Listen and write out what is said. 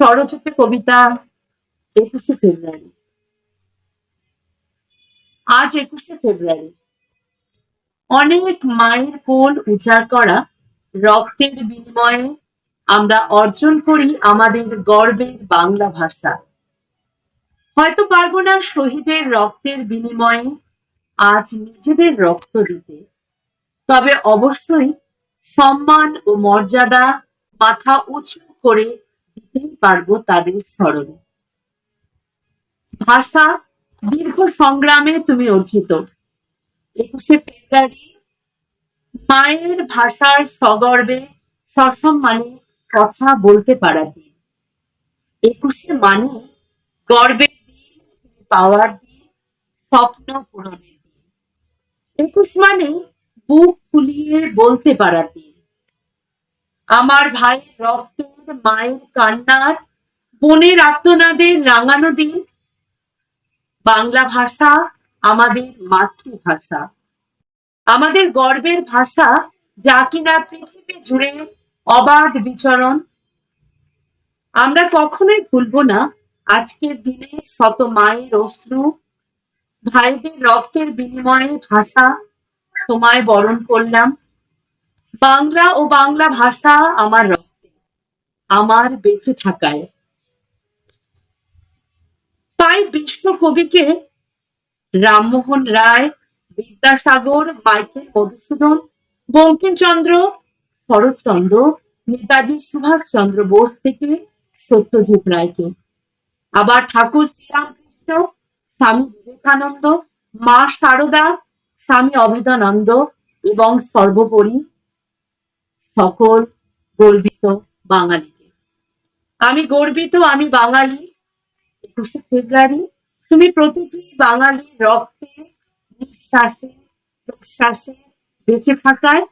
স্বরচিত কবিতা একুশে ফেব্রুয়ারি। আজ একুশে ফেব্রুয়ারি। অনেক মায়ের কোল উজাড় করা রক্তের বিনিময়ে আমরা অর্জন করি আমাদের গর্বের বাংলা ভাষা। হয়তো পারব না শহীদের রক্তের বিনিময়ে আজ নিজেদের রক্ত দিতে। তবে অবশ্যই সম্মান ও মর্যাদা মাথা উঁচু করে দিতেই পারব তাদের স্মরণে। ভাষা দীর্ঘ সংগ্রামে তুমি অর্জিত। একুশে ফেব্রুয়ারি মায়ের ভাষার সগর্বে সসম্মানে কথা বলতে পারা দিন একুশে মানে গর্বের দিন, পাওয়ার দিন, স্বপ্ন পূরণের দিন। একুশ মানে বুক ফুলিয়ে বলতে পারা দিন আমার ভাইয়ের রক্তের মায়ের কান্নার, বোনের আত্মনাদের রাঙানো দিন। বাংলা ভাষা আমাদের মাতৃভাষা। আমাদের গর্বের ভাষা যা কিনা পৃথিবী জুড়ে অবাধ বিচরণ। আমরা কখনোই ভুলবো না আজকের দিনে শত মায়ের অশ্রু, ভাইদের রক্তের বিনিময়ে ভাষা তোমায় বরণ করলাম। বাংলা ও বাংলা ভাষা আমার রক্তে, আমার বেঁচে থাকায়। তাই বিশ্বকবিকে রামমোহন রায়, বিদ্যাসাগর, মাইকেল মধুসূদন, বঙ্কিমচন্দ্র, শরৎচন্দ্র, নেতাজি সুভাষচন্দ্র বোস থেকে সত্যজিৎ রায়কে। আবার ঠাকুর শ্রীরামকৃষ্ণ, স্বামী বিবেকানন্দ, মা শারদা স্বামী অভেদানন্দ এবং সর্বোপরি সকল গর্বিত বাঙালিকে। আমি গর্বিত, আমি বাঙালি। একুশে ফেব্রুয়ারি, তুমি প্রতিটি বাঙালির রক্তে, নিঃশ্বাসে, প্রশ্বাসে বেঁচে থাকায়।